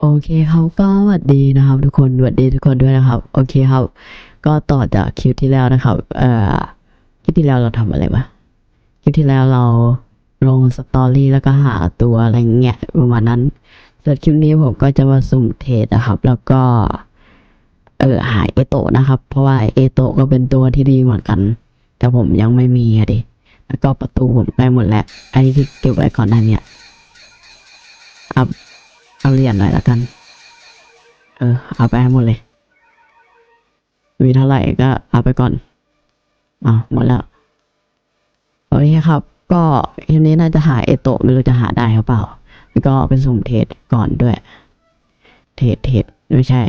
โอเคครับก็สวัสดีนะครับ ทุกคนสวัสดีทุกคนด้วยนะครับ โอเคครับ ก็ต่อจากคลิปที่แล้วนะครับ เอ่อคลิปที่แล้วเราทำอะไรวะคลิปที่แล้วเราลงสตอรี่แล้วก็หาตัวอะไรเงี้ยประมาณนั้นส่วนคลิปนี้ผมก็จะมาสุ่มเทรดนะครับ แล้วก็เออหายเอโตะนะครับ เพราะว่าเอโตะก็เป็นตัวที่ดีเหมือนกัน แต่ผมยังไม่มีอะดิแล้วก็ประตูผมไปหมดแล้วอันนี้ที่เก็บไว้ก่อนหน้าเนี้อัพ เอาเหรียญหน่อยละกัน เออ เอาไปหมดเลย มีเท่าไหร่ก็เอาไปก่อนอ่าหมดแล้ว โอเคครับ ก็ทีนี้น่าจะหาเอโตะไม่รู้จะหาได้หรือเปล่า แล้วก็เป็นสุ่มเทรดก่อนด้วย เทรดเทรดไม่ใช่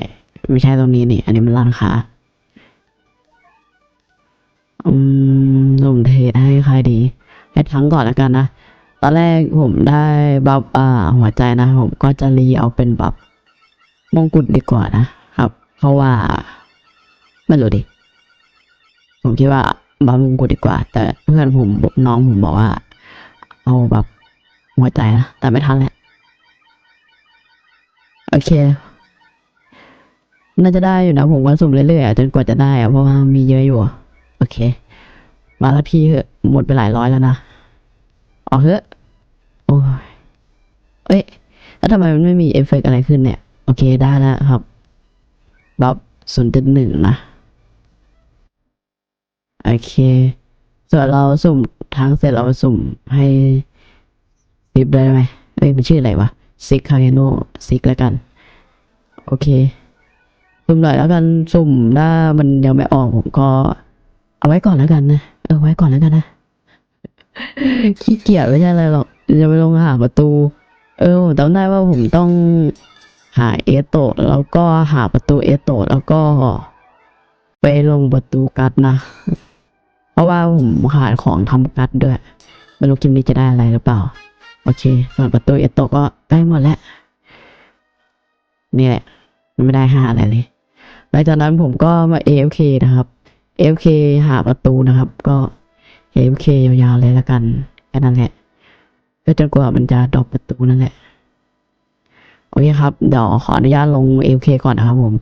ไม่ใช่ตรงนี้นี่ อันนี้มันร้านค้าอืมสุ่มเทรดให้ใครดี ให้ทั้งก่อนแล้วกันนะ ตอนแรกผมได้บัฟอ่าหัวใจนะผมก็จะรีเอาเป็นบัฟมงกุฎดีกว่านะครับ เพราะว่าไม่รู้ดิผมคิดว่าบัฟมงกุฎดีกว่า แต่เพื่อนผมน้องผมบอกว่า เอาแบบหัวใจนะแต่ไม่ทันแหละโอเคน่าจะได้อยู่นะผมว่าสุ่มเรื่อยๆอะจนกว่าจะได้อะเพราะว่ามีเยอะอยู่โอเค มาสักทีเถอะหมดไปหลายร้อยแล้วนะออกเถอะโอ้ยเอ้ แล้วทำไมมันไม่มีเอฟเฟกต์อะไรขึ้นเนี่ย โอเคได้แล้วครับบัฟศูนย์จุดหนึ่งนะ โอเค ส่วนเราสุ่มทั้งเสร็จเราสุ่มให้ซิปได้ไหมเอ้ยมันชื่ออะไรวะซิกคาเนโนซิกแล้วกัน โอเค สุ่มหน่อยแล้วกันสุ่มถ้ามันยังไม่ออกผมก็ เอาไว้ก่อนแล้วกันนะ เออไว้ก่อนแล้วกันนะขี้เกียจไม่ใช่อะไรหรอกจะไปลงหาประตู เออผมจำได้ว่าผมต้องหาเอโตะแล้วก็หาประตูเอโตะแล้วก็ ไปลงประตูกัดนะ เพราะว่าผมขาดของทำกัดด้วยไม่รู้คลิปนี้จะได้อะไรหรือเปล่า โอเค ส่วนประตูเอโตะก็ใกล้หมดแล้ว นี่แหละ ไม่ได้หาอะไรเลยหลังจากนั้นผมก็มา AFK นะครับ AFK หาประตูนะครับ ก็ AFK ยาวๆเลยล้วกันแค่นั้นแหละ ก็จนกว่ามันจะดรอปประตูนั่นแหละ โอเคครับ เดี๋ยวขออนุญาตลง AFK ก่อนนะครับผม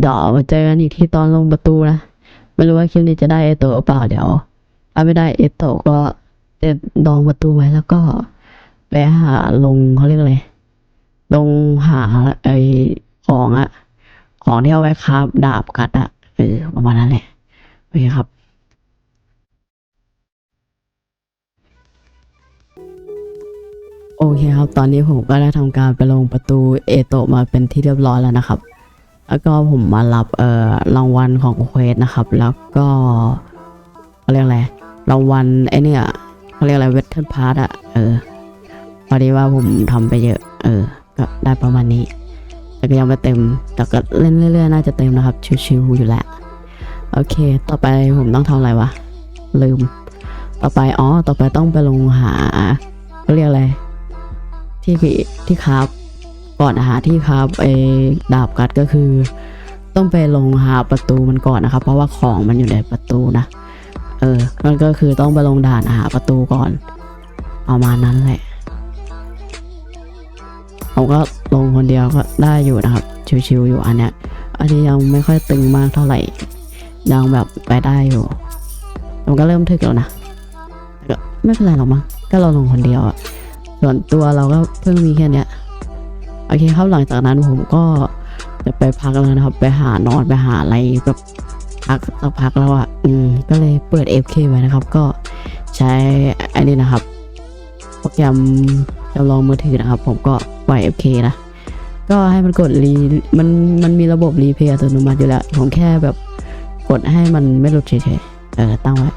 เดี๋ยวมาเจอกันอีกที่ตอนลงประตูนะ ไม่รู้ว่าคลิปนี้จะได้เอโตหรือเปล่าเดี๋ยวถ้าไม่ได้เอโตก็จะดองประตูไว้แล้วก็ไปหาลงเขาเรียกอะไร ลงหาไอของอะของที่เอาไว้คราบดาบกัดอะเออประมาณนั้นแหละโอเคครับ โอเคครับ ตอนนี้ผมก็ได้ทำการไปลงประตูเอโตะมาเป็นที่เรียบร้อยแล้วนะครับ แล้วก็ผมมารับเอ่อรางวัลของเควสนะครับ แล้วก็เขาเรียกอะไรรางวัลไอเนี่ยเขาเรียกอะไรเวทเทิร์นพาร์ตอะเออพอดีว่าผมทำไปเยอะ เออ ก็ได้ประมาณนี้ แต่ก็ยังไม่เต็ม แต่ก็เล่นเรื่อยๆน่าจะเต็มนะครับ ชิวๆอยู่แหละโอเค ต่อไปผมต้องทำอะไรวะลืม ต่อไปอ๋อต่อไปต้องไปลงหาเขาเรียกอะไร ที่พี่ที่คราฟก่อนหาที่คราฟไอ้ดาบกัดก็คือ ต้องไปลงหาประตูมันก่อนนะครับ เพราะว่าของมันอยู่ในประตูนะเออมันก็คือต้องไปลงด่านหาประตูก่อนประมาณนั้นแหละผมก็ลงคนเดียวก็ได้อยู่นะครับ ชิวๆอยู่อันเนี้ยอันนี้ยังไม่ค่อยตึงมากเท่าไหร่ ยังแบบไปได้อยู่ผมก็เริ่มถึกแล้วนะก็ไม่เป็นไรหรอกมั้งก็เราลงคนเดียวอะ ส่วนตัวเราก็เพิ่งมีแค่เนี้ยโอเคครับหลังจากนั้นผมก็จะไปพักแล้วนะครับ ไปหานอนไปหาอะไรแบบพักสักพักแล้วอะอืมก็เลยเปิด FK ไว้นะครับ ก็ใช้อ้นี่นะครับ โปรแกรมจำลองมือถือนะครับ ผมก็ปล่อย FK นะก็ให้มันกดรีมันมันมีระบบรีเพย์อัตโนมัติอยู่แล้วผมแค่แบบกดให้มันไม่หลุดเฉยๆเออตั้งไว้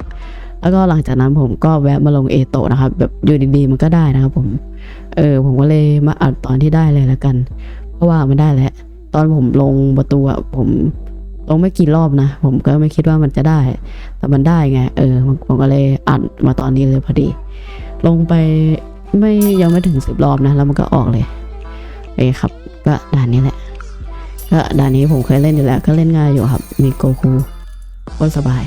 แล้วก็หลังจากนั้นผมก็แวะมาลงเอโตะนะครับ แบบอยู่ดีๆมันก็ได้นะครับผมเออผมก็เลยมาอัดตอนที่ได้เลยล้วกัน เพราะว่ามันได้แล้วตอนผมลงประตูอะผมลงไม่กี่รอบนะ ผมก็ไม่คิดว่ามันจะได้ แต่มันได้ไง เออผมก็เลยอัดมาตอนนี้เลยพอดี ลงไปไม่ยังไม่ถึงสิบรอบนะ แล้วมันก็ออกเลยโอเคครับ ก็ด่านนี้แหละ ก็ด่านนี้ผมเคยเล่นอยู่แล้ว ก็เล่นง่ายอยู่ครับ มีโกคูโคตรสบาย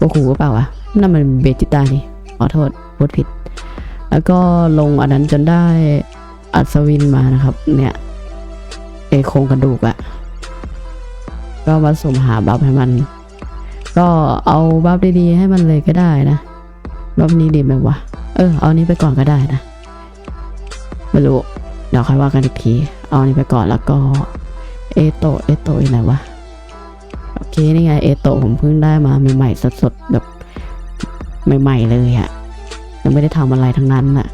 โกคูก็เปล่าวะนั่นมันเบจิต้านี่ขอโทษพูดผิด แล้วก็ลงอันนั้นจนได้อัศวินมานะครับ เนี่ยไอโครงกระดูกอะก็มาสุ่มหาบัฟให้มัน ก็เอาบัฟดีๆให้มันเลยก็ได้นะรอบนี้ดีไหมวะ เออ เอานี้ไปก่อนก็ได้นะไม่รู้เดี๋ยวค่อยว่ากันอีกที เอานี้ไปก่อนแล้วก็ เอโตเอโตอยู่ไหนวะ โอเคนี่ไงเอโตผมเพิ่งได้มาใหม่ๆสดๆแบบใหม่ๆเลยอะยังไม่ได้ทำอะไรทั้งนั้นน่ะ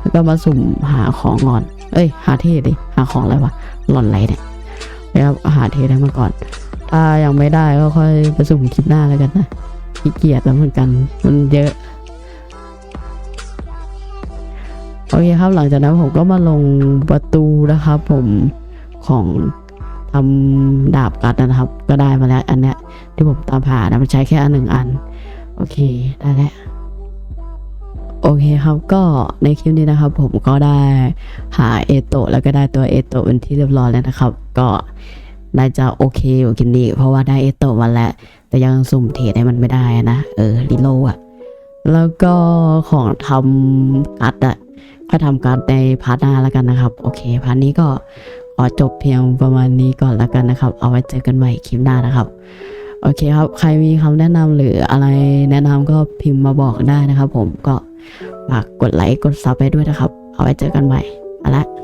แล้วก็มาสุ่มหาของก่อน เอ้ย หาเทดิ หาของอะไรวะ หล่อนไรเนี่ยแล้วหาเทได้มาก่อน ถ้ายังไม่ได้ก็ค่อยไปสุ่มคลิปหน้าแล้วกันนะขี้เกียจแล้วเหมือนกัน มันเยอะ โอเคครับ หลังจากนั้นผมก็มาลงประตูนะครับผมของ ทำดาบกัดนะครับ ก็ได้มาแล้วอันเนี้ยที่ผมตามหานะมันใช้แค่อันหนึ่งอัน โอเคได้แล้วโอเคครับก็ในคลิปนี้นะครับ ผมก็ได้หาเอโตแล้วก็ได้ตัวเอโตเป็นที่เรียบร้อยแล้วนะครับ ก็น่าจะโอเคอยู่กินดีเพราะว่าได้เอโตมาแล้ว แต่ยังสุ่มเทรดให้มันไม่ได้นะ เออลิโลอะแล้วก็ของทำการ์ดอะก็ทำการ์ดในพาร์ทหน้าแล้วกันนะครับ โอเคพาร์ทนี้ก็ ขอจบเพียงประมาณนี้ก่อนแล้วกันนะครับ เอาไว้เจอกันใหม่คลิปหน้านะครับ โอเคครับ ใครมีคำแนะนำหรืออะไรแนะนำก็พิมพ์มาบอกได้นะครับ ผมก็ฝากกดไลค์กดซับไปด้วยนะครับ เอาไว้เจอกันใหม่ เอาละ